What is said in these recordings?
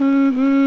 Mm-hmm.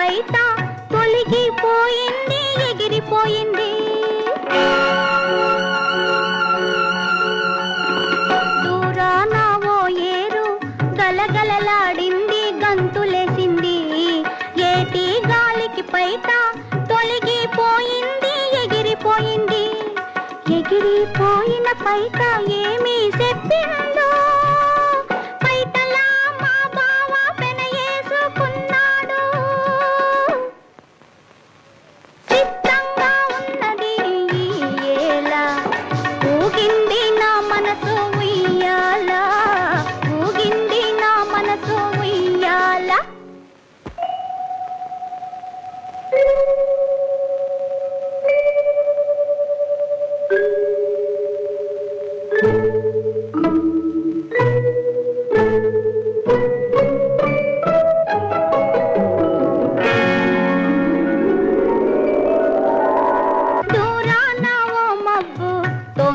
గాలికి పైట తొలగిపోయింది ఎగిరిపోయింది. దూరాన ఓ ఏరు గలగలలాడింది గంతులేసింది. ఏటి గాలికి పైట తొలగిపోయింది ఎగిరిపోయింది. ఎగిరిపోయిన పైట ఏమీ చెప్పిందో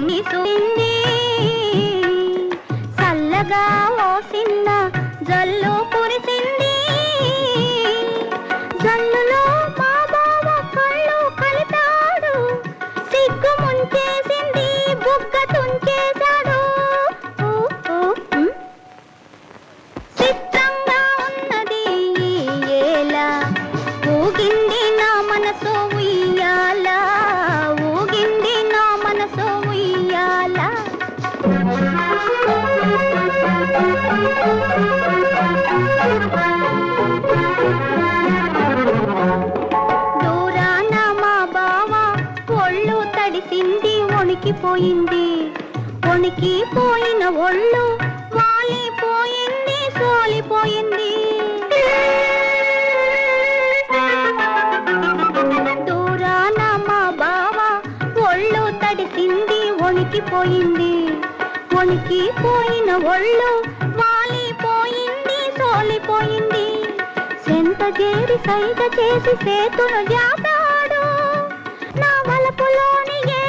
తొంగి చూసింది చల్లగా వణికిపోయింది వణికిపోయిన ఒళ్ళు వాలిపోయింది సోలిపోయింది. దూరాన మా బావ ఒళ్ళు తడిసింది వణికిపోయింది వణికిపోయిన ఒళ్ళు వాలిపోయింది సోలిపోయింది. సెంత చేరి సైత చేసి సేతును జాపాడు నా వలపులోని ఏ